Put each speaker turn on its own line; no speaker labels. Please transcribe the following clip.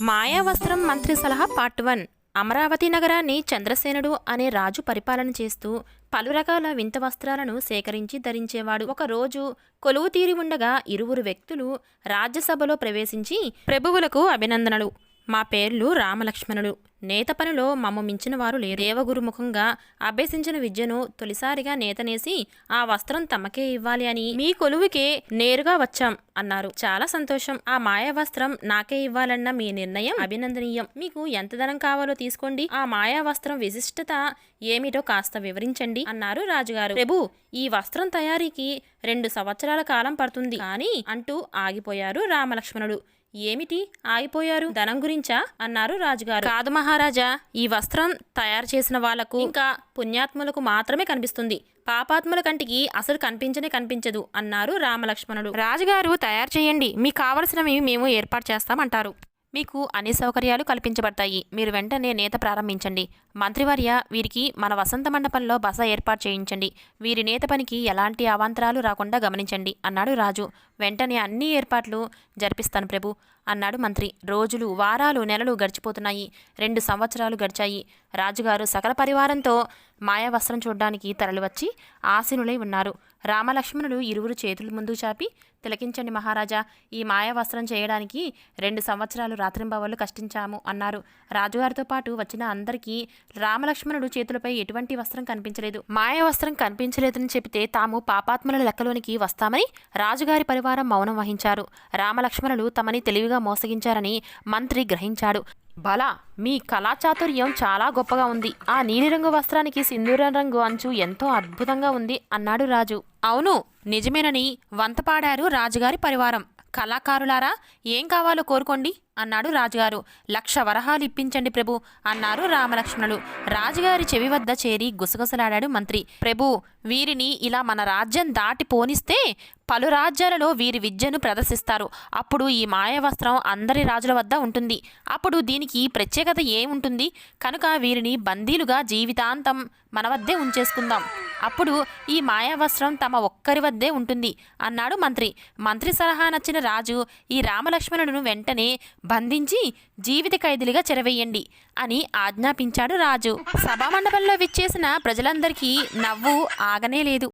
మాయావస్త్రం మంత్రి సలహా part one. Amaravati నగరాన్ని చంద్రసేనుడు అనే రాజు పరిపాలన చేస్తూ పలు రకాల వింత వస్త్రాలను సేకరించి ధరించేవాడు. ఒక రోజు కొలువు తీరి ఉండగా ఇరువురు వ్యక్తులు రాజ్యసభలో ప్రవేశించి ప్రభువులకు అభినందనలు. మా పేర్లు రామలక్ష్మణులు. నేత పనిలో మమ్మ మించిన వారు లేరు. దేవగురుముఖంగా అభ్యసించిన విద్యను తొలిసారిగా నేతనేసి ఆ వస్త్రం తమకే ఇవ్వాలి అని మీ కొలువుకే నేరుగా వచ్చాం అన్నారు. చాలా సంతోషం. ఆ మాయా వస్త్రం నాకే ఇవ్వాలన్న మీ నిర్ణయం అభినందనీయం. మీకు ఎంత ధనం కావాలో తీసుకోండి. ఆ మాయా వస్త్రం విశిష్టత ఏమిటో కాస్త వివరించండి అన్నారు రాజుగారు. ప్రభు ఈ వస్త్రం తయారీకి రెండు సంవత్సరాల కాలం పడుతుంది. కానీ అంటూ ఆగిపోయారు రామలక్ష్మణుడు. ఏమిటి? ఆగిపోయారు. ధనం గురించా? అన్నారు రాజుగారు. కాదు మహారాజా ఈ వస్త్రం తయారు చేసిన వాళ్ళకు ఇంకా పుణ్యాత్ములకు మాత్రమే కనిపిస్తుంది. పాపాత్ముల కంటికి అసలు కనిపించనే కనిపించదు అన్నారు రామలక్ష్మణుడు. రాజుగారు తయారు చేయండి. మీకు కావలసినవి మేము ఏర్పాటు చేస్తామంటారు. మీకు అన్ని సౌకర్యాలు కల్పించబడతాయి. మీరు వెంటనే నేత ప్రారంభించండి. మంత్రివర్య వీరికి మన వసంత మండపంలో బస ఏర్పాటు చేయించండి. వీరి నేత పనికి ఎలాంటి అవాంతరాలు రాకుండా గమనించండి అన్నాడు రాజు. వెంటనే అన్ని ఏర్పాట్లు జరిపిస్తాను ప్రభు. అన్నాడు మంత్రి. రోజులు వారాలు నెలలు గడిచిపోతున్నాయి. రెండు సంవత్సరాలు గడిచాయి. రాజుగారు సకల పరివారంతో మాయా వస్త్రం చూడ్డానికి తరలివచ్చి ఆసీనులై ఉన్నారు. రామలక్ష్మణులు ఇరువురు చేతులు ముందు చాపి తిలకించండి మహారాజా ఈ మాయా వస్త్రం చేయడానికి రెండు సంవత్సరాలు రాత్రింబవళ్ళు కష్టించాము అన్నారు. రాజుగారితో పాటు వచ్చిన అందరికీ రామలక్ష్మణుడు చేతులపై ఎటువంటి వస్త్రం కనిపించలేదు. మాయా వస్త్రం కనిపించలేదని చెబితే తాము పాపాత్మల లెక్కలోనికి వస్తామని రాజుగారి పరివారం మౌనం వహించారు. రామలక్ష్మణులు తమని తెలివిగా మోసగించారని మంత్రి గ్రహించాడు. బల మీ కళాచాతుర్యం చాలా గొప్పగా ఉంది. ఆ నీలిరంగు వస్త్రానికి సింధూర రంగు అంచు ఎంతో అద్భుతంగా ఉంది అన్నాడు రాజు. అవును నిజమేనని వంతపాడారు రాజుగారి పరివారం. కళాకారులారా ఏం కావాలో కోరుకోండి అన్నాడు రాజుగారు. లక్ష వరహాలు ఇప్పించండి ప్రభు అన్నారు రామలక్ష్మణులు. రాజుగారి చెవి వద్ద చేరి గుసగుసలాడాడు మంత్రి. ప్రభు వీరిని ఇలా మన రాజ్యం దాటి పోనిస్తే పలు రాజ్యాలలో వీరి విద్యను ప్రదర్శిస్తారు. అప్పుడు ఈ మాయవస్త్రం అందరి రాజుల వద్ద ఉంటుంది. అప్పుడు దీనికి ప్రత్యేకత ఏముంటుంది? కనుక వీరిని బందీలుగా జీవితాంతం మన వద్దే ఉంచేసుకుందాం. అప్పుడు ఈ మాయావస్త్రం తమ ఒక్కరి వద్దే ఉంటుంది అన్నాడు మంత్రి. మంత్రి సలహా నచ్చిన రాజు ఈ రామలక్ష్మణులను వెంటనే బంధించి జీవిత ఖైదీలుగా చెరవేయండి అని ఆజ్ఞాపించాడు రాజు. సభామండపంలో విచ్చేసిన ప్రజలందరికీ నవ్వు ఆగనే లేదు.